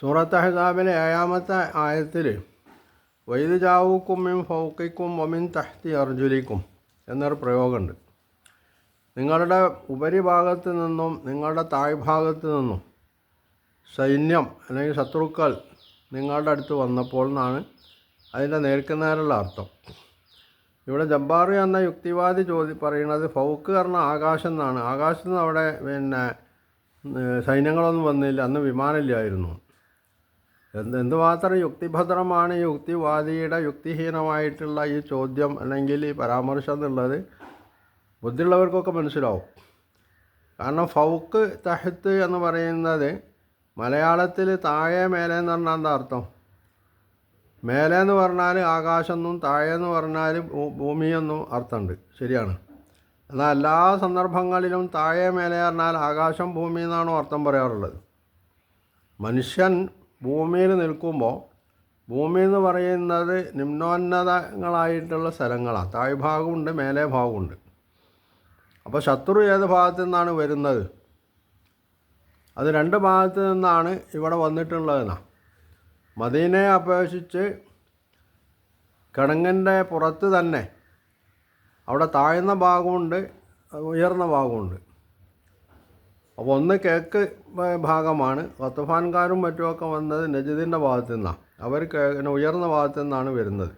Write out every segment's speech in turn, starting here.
സൂറത്ത് അഹ്സാബിലെ ഏഴാമത്തെ ആയത്തിൽ വൈദ് ജാവൂക്കും മിൻ ഫൗക്കിക്കും ഒമിൻ തഹ്തി അർജുലിക്കും എന്നൊരു പ്രയോഗമുണ്ട്. നിങ്ങളുടെ ഉപരിഭാഗത്ത് നിന്നും നിങ്ങളുടെ താഴ്ഭാഗത്ത് നിന്നും സൈന്യം അല്ലെങ്കിൽ ശത്രുക്കൾ നിങ്ങളുടെ അടുത്ത് വന്നപ്പോൾ എന്നാണ് അതിന്റെ നേർക്കുനേരുള്ള അർത്ഥം. ഇവിടെ ജബ്ബാറി എന്ന യുക്തിവാദി ചോദി പറയുന്നത് ഫൗക്ക് പറഞ്ഞ ആകാശം എന്നാണ്. ആകാശത്ത് നിന്ന് അവിടെ പിന്നെ സൈന്യങ്ങളൊന്നും വന്നില്ല അന്ന് വിമാനമില്ലായിരുന്നു. എന്ത് എന്തുമാത്രം യുക്തിഭദ്രമാണ് യുക്തിവാദിയുടെ യുക്തിഹീനമായിട്ടുള്ള ഈ ചോദ്യം അല്ലെങ്കിൽ ഈ പരാമർശം എന്നുള്ളത് ബുദ്ധിയുള്ളവർക്കൊക്കെ മനസ്സിലാവും. കാരണം ഫൗക്ക് തഹത്ത് എന്ന് പറയുന്നത് മലയാളത്തിൽ താഴെ മേലെ എന്ന് പറഞ്ഞാൽ എന്താ അർത്ഥം? മേലെ എന്ന് പറഞ്ഞാൽ ആകാശം എന്നും താഴെ എന്ന് പറഞ്ഞാൽ ഭൂമിയെന്നും ഭൂമി അർത്ഥമുണ്ട്. ശരിയാണ്. എന്നാൽ എല്ലാ സന്ദർഭങ്ങളിലും താഴെ മേലെ പറഞ്ഞാൽ ആകാശം ഭൂമി എന്നാണോ അർത്ഥം പറയാറുള്ളത്. മനുഷ്യൻ ഭൂമിയിൽ നിൽക്കുമ്പോൾ ഭൂമി എന്ന് പറയുന്നത് നിമ്നോന്നതങ്ങളായിട്ടുള്ള സ്ഥലങ്ങളാണ്. താഴ്ഭാഗമുണ്ട് മേലെ ഭാഗമുണ്ട്. അപ്പോൾ ശത്രു ഏത് ഭാഗത്തു നിന്നാണ് വരുന്നത്? അത് രണ്ട് ഭാഗത്തു നിന്നാണ് ഇവിടെ വന്നിട്ടുള്ളതെന്നാണ്. മദീനയെ അപേക്ഷിച്ച് കിടങ്ങിന്റെ പുറത്ത് തന്നെ അവിടെ താഴ്ന്ന ഭാഗമുണ്ട് ഉയർന്ന ഭാഗമുണ്ട്. അപ്പോൾ ഒന്ന് കേക്ക് ഭാഗമാണ്. ഖത്തഫാൻകാരും മറ്റുമൊക്കെ വന്നത് നജീദിന്റെ ഭാഗത്തു നിന്നാണ് അവർ ഉയർന്ന ഭാഗത്തു നിന്നാണ് വരുന്നത്.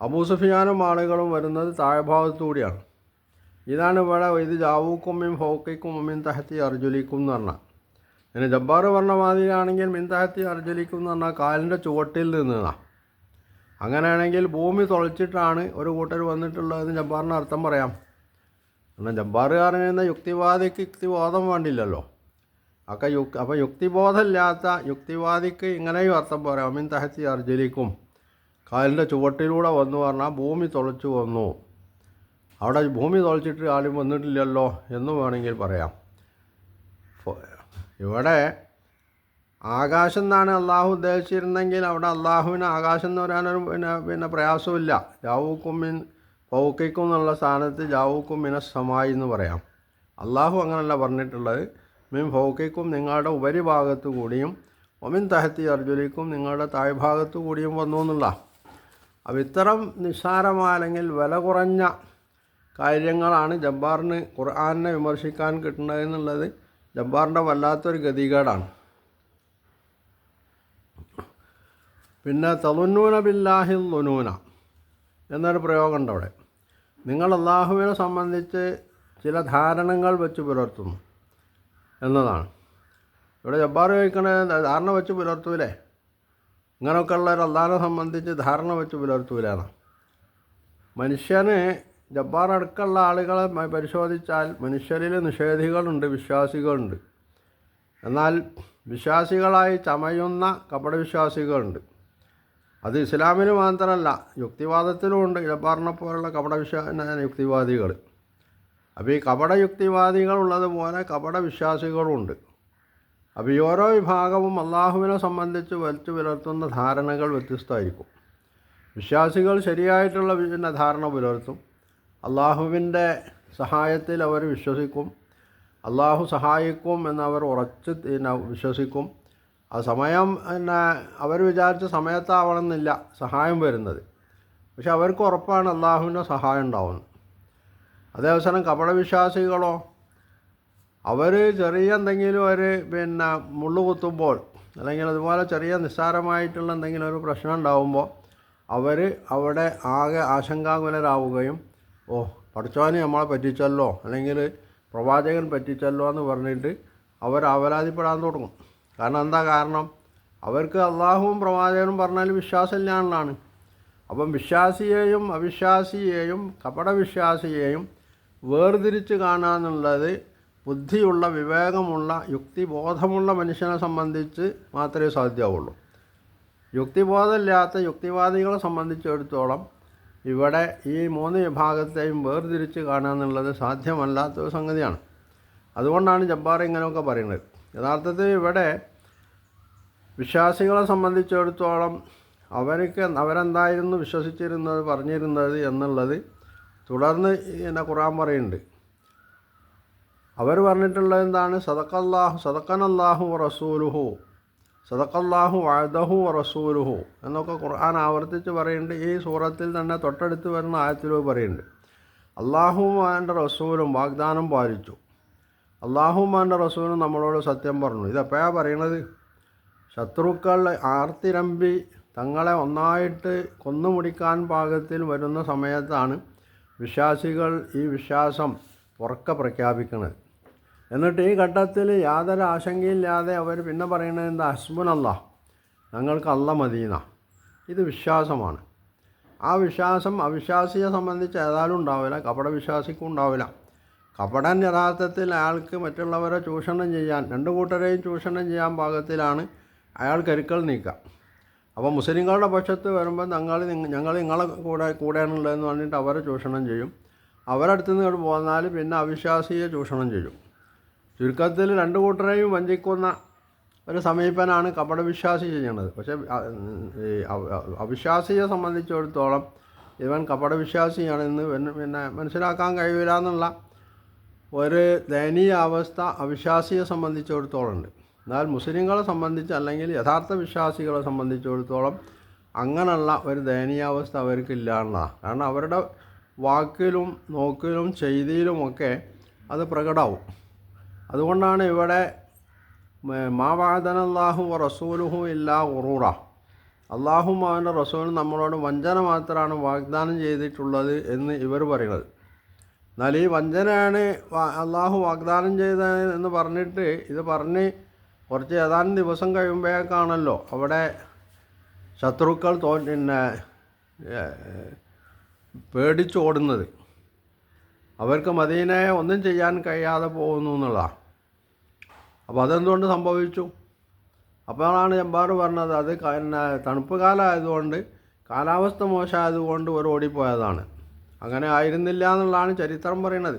അബൂ സുഫിയാനും ആളുകളും വരുന്നത് താഴെ ഭാഗത്തുകൂടിയാണ് ഇതാണ് ഇവിടെ ഇത് ജാവൂക്കും മിൻ മിൻ തഹത്തി അർജുലിക്കും എന്ന് പറഞ്ഞാൽ പിന്നെ ജബ്ബാർ പറഞ്ഞ മാതിരിയാണെങ്കിൽ മിൻ തഹത്തി അർജുലിക്കും എന്ന് പറഞ്ഞാൽ കാലിന്റെ ചുവട്ടിൽ നിന്നാണ് അങ്ങനെയാണെങ്കിൽ ഭൂമി തുളച്ചിട്ടാണ് ഒരു കൂട്ടർ വന്നിട്ടുള്ളതെന്ന് ജബ്ബാറിന് അർത്ഥം പറയാം. എന്നാൽ ജബ്ബാറുകാരനെന്ന യുക്തിവാദിക്ക് യുക്തിബോധം വേണ്ടില്ലല്ലോ. ഒക്കെ യുക് അപ്പോൾ യുക്തിബോധമില്ലാത്ത യുക്തിവാദിക്ക് ഇങ്ങനെയും അർത്ഥം പറയാം. അമിൻ തഹത്തി അർജലിക്കും കാലിന്റെ ചുവട്ടിലൂടെ വന്നു പറഞ്ഞാൽ ഭൂമി തുളച്ചു വന്നു. അവിടെ ഭൂമി തുളച്ചിട്ട് ആരും വന്നിട്ടില്ലല്ലോ എന്ന് വേണമെങ്കിൽ പറയാം. ഇവിടെ ആകാശം എന്നാണ് അള്ളാഹു ഉദ്ദേശിച്ചിരുന്നെങ്കിൽ അവിടെ അള്ളാഹുവിന് ആകാശം എന്ന് പറയാനൊരു പിന്നെ പിന്നെ പ്രയാസമില്ല ജാവൂക്കും പൗക്കിക്കും എന്നുള്ള സ്ഥാനത്ത് ജാവൂക്കും മിന സമായി എന്ന് പറയാം. അള്ളാഹു അങ്ങനല്ല പറഞ്ഞിട്ടുള്ളത്. മിൻ ഫൗക്കിക്കും നിങ്ങളുടെ ഉപരിഭാഗത്തു കൂടിയും ഒമിൻ തഹത്തി അർജുലിക്കും നിങ്ങളുടെ താഴ്ഭാഗത്തു കൂടിയും വന്നു എന്നുള്ള. അപ്പം ഇത്തരം നിസ്സാരമായ അല്ലെങ്കിൽ വില കുറഞ്ഞ കാര്യങ്ങളാണ് ജബ്ബാറിന് ഖുർആാനിനെ വിമർശിക്കാൻ കിട്ടുന്നത് എന്നുള്ളത് ജബ്ബാറിന്റെ വല്ലാത്തൊരു ഗതികേടാണ്. പിന്നെ തലുന്നൂന ബില്ലാഹിൽ ലുനൂന എന്നൊരു പ്രയോഗമുണ്ട് അവിടെ. നിങ്ങൾ അള്ളാഹുവിനെ സംബന്ധിച്ച് ചില ധാരണകൾ വെച്ച് പുലർത്തുന്നു എന്നതാണ്. ഇവിടെ ജബ്ബാർ ചോദിക്കണ ധാരണ വെച്ച് പുലർത്തൂലേ? ഇങ്ങനെയൊക്കെ ഉള്ള ഒരു അള്ളാഹിനെ സംബന്ധിച്ച് ധാരണ വെച്ച് പുലർത്തൂലാണ് മനുഷ്യന് ജബ്ബാർ അടുക്കുള്ള ആളുകളെ പരിശോധിച്ചാൽ മനുഷ്യരിൽ നിഷേധികളുണ്ട് വിശ്വാസികളുണ്ട്. എന്നാൽ വിശ്വാസികളായി ചമയുന്ന കപടവിശ്വാസികളുണ്ട്. അത് ഇസ്ലാമിന് മാത്രമല്ല യുക്തിവാദത്തിലുമുണ്ട് ഇടപാറിനെ പോലുള്ള കപടവിശ്വാ യുക്തിവാദികൾ. അപ്പോൾ ഈ കപട യുക്തിവാദികൾ ഉള്ളതുപോലെ കപട വിശ്വാസികളുമുണ്ട് അപ്പോൾ ഈ ഓരോ വിഭാഗവും അള്ളാഹുവിനെ സംബന്ധിച്ച് വലിച്ചു പുലർത്തുന്ന ധാരണകൾ വ്യത്യസ്തമായിരിക്കും. വിശ്വാസികൾ ശരിയായിട്ടുള്ള പിന്നെ ധാരണ പുലർത്തും. അള്ളാഹുവിന്റെ സഹായത്തിൽ അവർ വിശ്വസിക്കും. അള്ളാഹു സഹായിക്കും എന്നവർ ഉറച്ച് വിശ്വസിക്കും. ആ സമയം പിന്നെ അവർ വിചാരിച്ച സമയത്താവണമെന്നില്ല സഹായം വരുന്നത്. പക്ഷെ അവർക്ക് ഉറപ്പാണ് അള്ളാഹുവിന്റെ സഹായം ഉണ്ടാവുന്നത്. അതേവസരം കപടവിശ്വാസികളോ അവർ ചെറിയ എന്തെങ്കിലും ഒരു പിന്നെ മുള്ളു കുത്തുമ്പോൾ അല്ലെങ്കിൽ അതുപോലെ ചെറിയ നിസ്സാരമായിട്ടുള്ള എന്തെങ്കിലും ഒരു പ്രശ്നം ഉണ്ടാവുമ്പോൾ അവർ അവിടെ ആകെ ആശങ്കാകുലരാവുകയും ഓ പഠിച്ചവാനും നമ്മളെ പറ്റിച്ചല്ലോ അല്ലെങ്കിൽ പ്രവാചകൻ പറ്റിച്ചല്ലോ എന്ന് പറഞ്ഞിട്ട് അവർ അവരാധിപ്പെടാൻ തുടങ്ങും. കാരണം എന്താ കാരണം? അവർക്ക് അള്ളാഹുവും പ്രവാചകനും പറഞ്ഞാൽ വിശ്വാസമില്ലാണ്ടാണ്. അപ്പം വിശ്വാസിയെയും അവിശ്വാസിയെയും കപടവിശ്വാസിയെയും വേർതിരിച്ച് കാണാന്നുള്ളത് ബുദ്ധിയുള്ള വിവേകമുള്ള യുക്തിബോധമുള്ള മനുഷ്യനെ സംബന്ധിച്ച് മാത്രമേ സാധ്യമാവുള്ളൂ. യുക്തിബോധമില്ലാത്ത യുക്തിവാദികളെ സംബന്ധിച്ചിടത്തോളം ഇവിടെ ഈ മൂന്ന് വിഭാഗത്തെയും വേർതിരിച്ച് കാണുക എന്നുള്ളത് സാധ്യമല്ലാത്തൊരു സംഗതിയാണ്. അതുകൊണ്ടാണ് ജബ്ബാർ ഇങ്ങനെയൊക്കെ പറയുന്നത്. യഥാർത്ഥത്തിൽ ഇവിടെ വിശ്വാസികളെ സംബന്ധിച്ചിടത്തോളം അവർക്ക് അവരെന്തായിരുന്നു വിശ്വസിച്ചിരുന്നത് പറഞ്ഞിരുന്നത് എന്നുള്ളത് തുടർന്ന് എന്നെ ഖുറാൻ പറയുന്നുണ്ട്. അവർ പറഞ്ഞിട്ടുള്ളത് എന്താണ്? സദക്കല്ലാഹു സദക്കനല്ലാഹു റസൂലുഹു സദക്കല്ലാഹു വഴദഹു റസൂലുഹു എന്നൊക്കെ ഖുർആൻ ആവർത്തിച്ച് പറയുന്നുണ്ട്. ഈ സൂറത്തിൽ തന്നെ തൊട്ടടുത്ത് വരുന്ന ആയത്തിലൂടെ പറയുന്നുണ്ട്. അള്ളാഹുമാന്റെ റസൂലും വാഗ്ദാനം പാലിച്ചു. അള്ളാഹുമാന്റെ റസൂലും നമ്മളോട് സത്യം പറഞ്ഞു. ഇതെപ്പോഴാണ് പറയണത്? ശത്രുക്കൾ ആർത്തിരമ്പി തങ്ങളെ ഒന്നായിട്ട് കൊന്നുമുടിക്കാൻ പാകത്തിൽ വരുന്ന സമയത്താണ് വിശ്വാസികൾ ഈ വിശ്വാസം ഉറക്കെ പ്രഖ്യാപിക്കുന്നത് എന്നിട്ട് ഈ ഘട്ടത്തിൽ യാതൊരു ആശങ്കയില്ലാതെ അവർ പിന്നെ പറയുന്നത് എന്താ? ഹസ്ബുനല്ല ഞങ്ങൾക്ക് അല്ല മദീന. ഇത് വിശ്വാസമാണ്. ആ വിശ്വാസം അവിശ്വാസിയെ സംബന്ധിച്ച് ഏതായാലും ഉണ്ടാവില്ല കപട വിശ്വാസിക്കും ഉണ്ടാവില്ല. കപടൻ യഥാർത്ഥത്തിൽ അയാൾക്ക് മറ്റുള്ളവരെ ചൂഷണം ചെയ്യാൻ രണ്ട് കൂട്ടരെയും ചൂഷണം ചെയ്യാൻ പാകത്തിലാണ് അയാൾ കരുക്കൾ നീക്കുക അപ്പോൾ മുസ്ലിങ്ങളുടെ പക്ഷത്ത് വരുമ്പോൾ ഞങ്ങൾ ഞങ്ങൾ നിങ്ങളെ കൂടെ കൂടെയാണുള്ളതെന്ന് പറഞ്ഞിട്ട് അവരെ ചൂഷണം ചെയ്യും. അവരടുത്ത് നിന്ന് പോന്നാൽ പിന്നെ അവിശ്വാസിയെ ചൂഷണം ചെയ്യും. ചുരുക്കത്തിൽ രണ്ട് കൂട്ടരെയും വഞ്ചിക്കുന്ന ഒരു സമീപനാണ് കപടവിശ്വാസി ചെയ്യണത് പക്ഷേ അവിശ്വാസിയെ സംബന്ധിച്ചിടത്തോളം ഇവൻ കപടവിശ്വാസിയാണെന്ന് പിന്നെ മനസ്സിലാക്കാൻ കഴിയില്ല എന്നുള്ള ഒരു ദയനീയ അവസ്ഥ അവിശ്വാസിയെ സംബന്ധിച്ചിടത്തോളം ഉണ്ട് എന്നാൽ മുസ്ലിങ്ങളെ സംബന്ധിച്ച് അല്ലെങ്കിൽ യഥാർത്ഥ വിശ്വാസികളെ സംബന്ധിച്ചിടത്തോളം അങ്ങനെയുള്ള ഒരു ദയനീയാവസ്ഥ അവർക്കില്ല എന്നതാണ്. കാരണം അവരുടെ വാക്കിലും നോക്കിലും ചെയ്തിയിലുമൊക്കെ അത് പ്രകടമാവും. അതുകൊണ്ടാണ് ഇവിടെ മാവാദനല്ലാഹു റസൂലുഹു ഇല്ലാ ഉറൂറ. അള്ളാഹും അവന്റെ റസൂലും നമ്മളോട് വഞ്ചന മാത്രമാണ് വാഗ്ദാനം ചെയ്തിട്ടുള്ളത് എന്ന് ഇവർ പറയുന്നത്. എന്നാൽ ഈ വഞ്ചനയാണ് അള്ളാഹു വാഗ്ദാനം ചെയ്തത് എന്ന് പറഞ്ഞിട്ട് ഇത് പറഞ്ഞ് കുറച്ച് ഏതാനും ദിവസം കഴിയുമ്പോഴേക്കാണല്ലോ അവിടെ ശത്രുക്കൾ തോ പിന്നെ പേടിച്ചോടുന്നത്. അവർക്ക് മദീനയെ ഒന്നും ചെയ്യാൻ കഴിയാതെ പോകുന്നു എന്നുള്ളതാണ് അപ്പോൾ അതെന്തുകൊണ്ട് സംഭവിച്ചു? അപ്പോഴാണ് ജബ്ബാർ പറഞ്ഞത് അത് തണുപ്പ് കാലമായതുകൊണ്ട് കാലാവസ്ഥ മോശമായതുകൊണ്ട് ഒരു ഓടിപ്പോയതാണ്. അങ്ങനെ ആയിരുന്നില്ല എന്നുള്ളതാണ് ചരിത്രം പറയുന്നത്.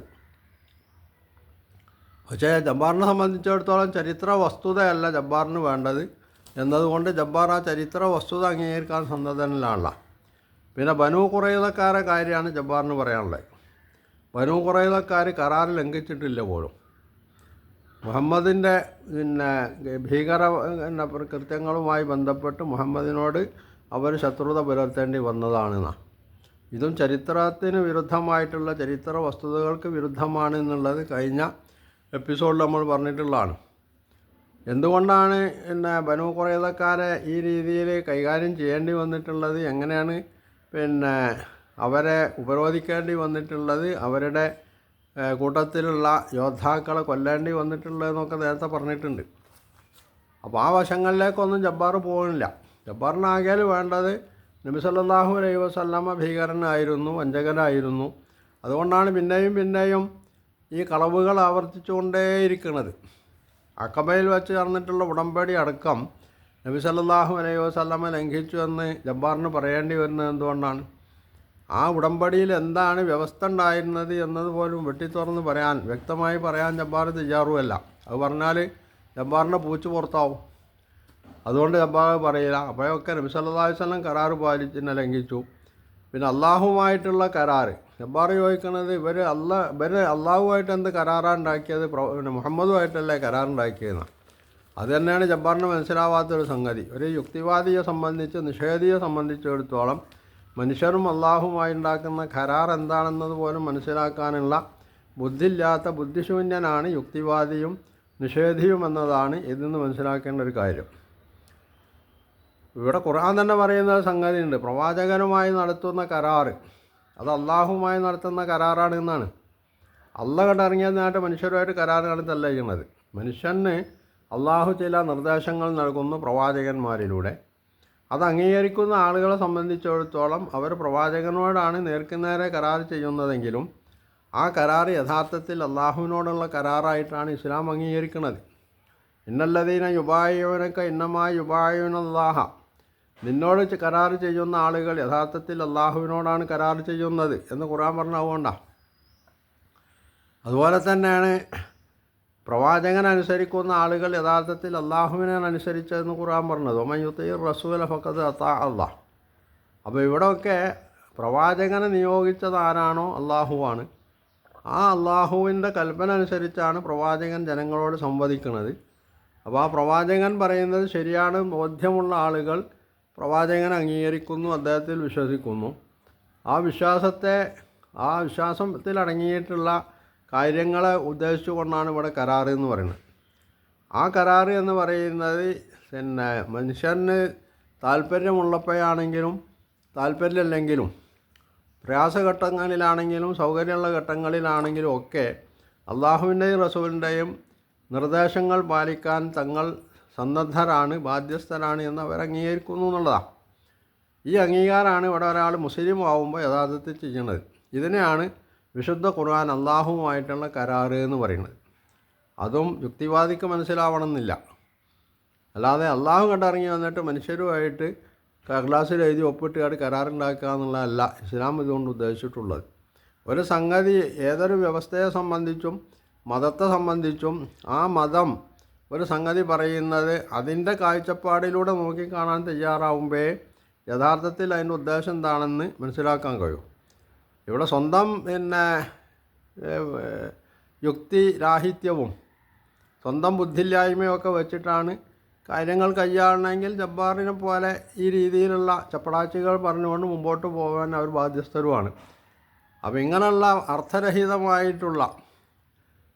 പക്ഷേ ജബ്ബാറിനെ സംബന്ധിച്ചിടത്തോളം ചരിത്ര വസ്തുതയല്ല ജബ്ബാറിന് വേണ്ടത് എന്നതുകൊണ്ട് ജബ്ബാർ ആ ചരിത്ര വസ്തുത അംഗീകരിക്കാൻ സന്നദ്ധനിലാണല്ല. പിന്നെ ബനു കുറയുന്നക്കാരെ കാര്യമാണ് ജബ്ബാറിന് പറയാനുള്ളത്. ബനു കുറയുന്നക്കാർ കരാർ ലംഘിച്ചിട്ടില്ല പോലും. മുഹമ്മദിന്റെ പിന്നെ ഭീകര കൃത്യങ്ങളുമായി ബന്ധപ്പെട്ട് മുഹമ്മദിനോട് അവർ ശത്രുത പുലർത്തേണ്ടി വന്നതാണെന്നാണ്. ഇതും ചരിത്രത്തിന് വിരുദ്ധമായിട്ടുള്ള ചരിത്ര വസ്തുതകൾക്ക് വിരുദ്ധമാണ് എന്നുള്ളത് കഴിഞ്ഞ എപ്പിസോഡിൽ നമ്മൾ പറഞ്ഞിട്ടുള്ളതാണ്. എന്തുകൊണ്ടാണ് പിന്നെ ബനു കുറേതക്കാരെ ഈ രീതിയിൽ കൈകാര്യം ചെയ്യേണ്ടി വന്നിട്ടുള്ളത്? എങ്ങനെയാണ് പിന്നെ അവരെ ഉപരോധിക്കേണ്ടി വന്നിട്ടുള്ളത്? അവരുടെ കൂട്ടത്തിലുള്ള യോദ്ധാക്കളെ കൊല്ലേണ്ടി വന്നിട്ടുള്ളതെന്നൊക്കെ നേരത്തെ പറഞ്ഞിട്ടുണ്ട്. അപ്പോൾ ആ വശങ്ങളിലേക്കൊന്നും ജബ്ബാർ പോകുന്നില്ല ജബ്ബാറിനാകെ വേണ്ടത് നബി സല്ലല്ലാഹു അലൈഹി വസ്ലാമ ഭീകരനായിരുന്നു വഞ്ചകനായിരുന്നു. അതുകൊണ്ടാണ് പിന്നെയും പിന്നെയും ഈ കളവുകൾ ആവർത്തിച്ചുകൊണ്ടേയിരിക്കുന്നത്. അക്കബയിൽ വെച്ച് നടന്നിട്ടുള്ള ഉടമ്പടി അടക്കം നബി സല്ലാഹു അലൈഹി വസ്ലാമ ലംഘിച്ചു എന്ന് ജബ്ബാറിന് പറയേണ്ടി വരുന്നത് എന്തുകൊണ്ടാണ്? ആ ഉടമ്പടിയിൽ എന്താണ് വ്യവസ്ഥ ഉണ്ടായിരുന്നത് എന്നത് പോലും വെട്ടിത്തുറന്ന് പറയാൻ വ്യക്തമായി പറയാൻ ജബ്ബാർ തയ്യാറുമല്ല. അത് പറഞ്ഞാൽ ജബ്ബാറിന്റെ പൂച്ച് പുറത്താവും. അതുകൊണ്ട് ജബ്ബാർ പറയില്ല. അപ്പോഴൊക്കെ നബി കരാറ് പാലിച്ചിനെ ലംഘിച്ചു. പിന്നെ അള്ളാഹുമായിട്ടുള്ള കരാറ്. ജബ്ബാർ ചോദിക്കുന്നത് ഇവർ അല്ല ഇവർ അള്ളാഹുമായിട്ട് എന്ത് കരാറാണ് ഉണ്ടാക്കിയത്? പിന്നെ മുഹമ്മദുമായിട്ടല്ലേ കരാറുണ്ടാക്കിയതെന്ന് അത് തന്നെയാണ് ജബ്ബാറിന് മനസ്സിലാവാത്തൊരു സംഗതി. ഒരു യുക്തിവാദിയെ സംബന്ധിച്ച് നിഷേധിയെ സംബന്ധിച്ചിടത്തോളം മനുഷ്യരും അള്ളാഹുമായി ഉണ്ടാക്കുന്ന കരാർ എന്താണെന്നത് പോലും മനസ്സിലാക്കാനുള്ള ബുദ്ധിയില്ലാത്ത ബുദ്ധിശൂന്യനാണ് യുക്തിവാദിയും നിഷേധിയും എന്നതാണ് നിന്ന് മനസ്സിലാക്കേണ്ട ഒരു കാര്യം. ഇവിടെ ഖുർആൻ തന്നെ പറയുന്ന സംഗതിയുണ്ട്. പ്രവാചകനുമായി നടത്തുന്ന കരാർ അത് അള്ളാഹുമായി നടത്തുന്ന കരാറാണ് എന്നാണ്. അള്ള കണ്ടിറങ്ങിയതിനായിട്ട് മനുഷ്യരുമായിട്ട് കരാർ നടത്തല്ല ചെയ്യുന്നത്. മനുഷ്യന് അള്ളാഹു ചില നിർദ്ദേശങ്ങൾ നൽകുന്നു പ്രവാചകന്മാരിലൂടെ. അത് അംഗീകരിക്കുന്ന ആളുകളെ സംബന്ധിച്ചിടത്തോളം അവർ പ്രവാചകനോടാണ് നേർക്കുനേരെ കരാർ ചെയ്യുന്നതെങ്കിലും ആ കരാർ യഥാർത്ഥത്തിൽ അള്ളാഹുവിനോടുള്ള കരാറായിട്ടാണ് ഇസ്ലാം അംഗീകരിക്കുന്നത്. ഇന്നല്ലതീന യുബായുവിനൊക്കെ ഇന്നമായ യുബായുനല്ലാഹ നിന്നോട് കരാർ ചെയ്യുന്ന ആളുകൾ യഥാർത്ഥത്തിൽ അള്ളാഹുവിനോടാണ് കരാർ ചെയ്യുന്നത് എന്ന് ഖുറാൻ പറഞ്ഞ അതുകൊണ്ടാണ് അതുപോലെ തന്നെയാണ് പ്രവാചകൻ അനുസരിക്കുന്ന ആളുകൾ യഥാർത്ഥത്തിൽ അള്ളാഹുവിനനുസരിച്ചതെന്ന് ഖുർആൻ പറഞ്ഞത്. ഒമയുത്തീർ റസൂല ഫക്കത് അത്താ അള്ളാഹ്. അപ്പോൾ ഇവിടെയൊക്കെ പ്രവാചകനെ നിയോഗിച്ചത് ആരാണോ? അള്ളാഹുവാണ്. ആ അള്ളാഹുവിന്റെ കൽപ്പന അനുസരിച്ചാണ് പ്രവാചകൻ ജനങ്ങളോട് സംവദിക്കുന്നത്. അപ്പോൾ ആ പ്രവാചകൻ പറയുന്നത് ശരിയാണ് ബോധ്യമുള്ള ആളുകൾ പ്രവാചകൻ അംഗീകരിക്കുന്നു അദ്ദേഹത്തിൽ വിശ്വസിക്കുന്നു. ആ വിശ്വാസത്തെ ആ വിശ്വാസത്തിൽ അടങ്ങിയിട്ടുള്ള കാര്യങ്ങളെ ഉദ്ദേശിച്ചുകൊണ്ടാണ് ഇവിടെ കരാറ് എന്ന് പറയുന്നത്. ആ കരാറ് എന്ന് പറയുന്നത് പിന്നെ മനുഷ്യന് താല്പര്യമുള്ളപ്പോഴാണെങ്കിലും താല്പര്യമില്ലെങ്കിലും പ്രയാസഘട്ടങ്ങളിലാണെങ്കിലും സൗകര്യമുള്ള ഘട്ടങ്ങളിലാണെങ്കിലും ഒക്കെ അള്ളാഹുവിന്റെയും റസൂലിന്റെയും നിർദ്ദേശങ്ങൾ പാലിക്കാൻ തങ്ങൾ സന്നദ്ധരാണ് ബാധ്യസ്ഥരാണ് എന്ന് അവർ അംഗീകരിക്കുന്നു എന്നുള്ളതാണ് ഈ അംഗീകാരമാണ് ഇവിടെ ഒരാൾ മുസ്ലിം ആവുമ്പോൾ യഥാർത്ഥത്തിൽ ചെയ്യുന്നത്. ഇതിനെയാണ് വിശുദ്ധ ഖുർആൻ അള്ളാഹുവുമായിട്ടുള്ള കരാറ് എന്ന് പറയുന്നത്. അതും യുക്തിവാദിക്ക് മനസ്സിലാവണമെന്നില്ല. അല്ലാതെ അള്ളാഹു കണ്ടിറങ്ങി വന്നിട്ട് മനുഷ്യരുമായിട്ട് ക്ലാസ്സിൽ എഴുതി ഒപ്പിട്ട് കാട് കരാറുണ്ടാക്കുക എന്നുള്ളതല്ല ഇസ്ലാം ഇതുകൊണ്ട് ഉദ്ദേശിച്ചിട്ടുള്ളത്. ഒരു സംഗതി ഏതൊരു വ്യവസ്ഥയെ സംബന്ധിച്ചും മതത്തെ സംബന്ധിച്ചും ആ മതം ഒരു സംഗതി പറയുന്നത് അതിന്റെ കാഴ്ചപ്പാടിലൂടെ നോക്കിക്കാണാൻ തയ്യാറാവുമ്പോൾ യഥാർത്ഥത്തിൽ അതിന്റെ ഉദ്ദേശം എന്താണെന്ന് മനസ്സിലാക്കാൻ കഴിയും. ഇവിടെ സ്വന്തം പിന്നെ യുക്തി രാഹിത്യവും സ്വന്തം ബുദ്ധിയില്ലായ്മയൊക്കെ വെച്ചിട്ടാണ് കാര്യങ്ങൾ കൈയാളണമെങ്കിൽ ജബ്ബാറിനെ പോലെ ഈ രീതിയിലുള്ള ചപ്പടാച്ചികൾ പറഞ്ഞുകൊണ്ട് മുമ്പോട്ട് പോകാൻ അവർ ബാധ്യസ്ഥരുമാണ്. അപ്പോൾ ഇങ്ങനെയുള്ള അർത്ഥരഹിതമായിട്ടുള്ള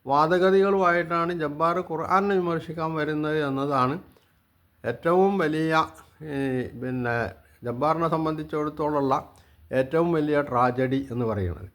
വാദഗതികളുമായിട്ടാണ് ജബ്ബാർ ഖുർആാനെ വിമർശിക്കാൻ വരുന്നത് എന്നതാണ് ഏറ്റവും വലിയ പിന്നെ ജബ്ബാറിനെ സംബന്ധിച്ചിടത്തോളമുള്ള ഏറ്റവും വലിയ ട്രാജഡി എന്ന് പറയുന്നത്.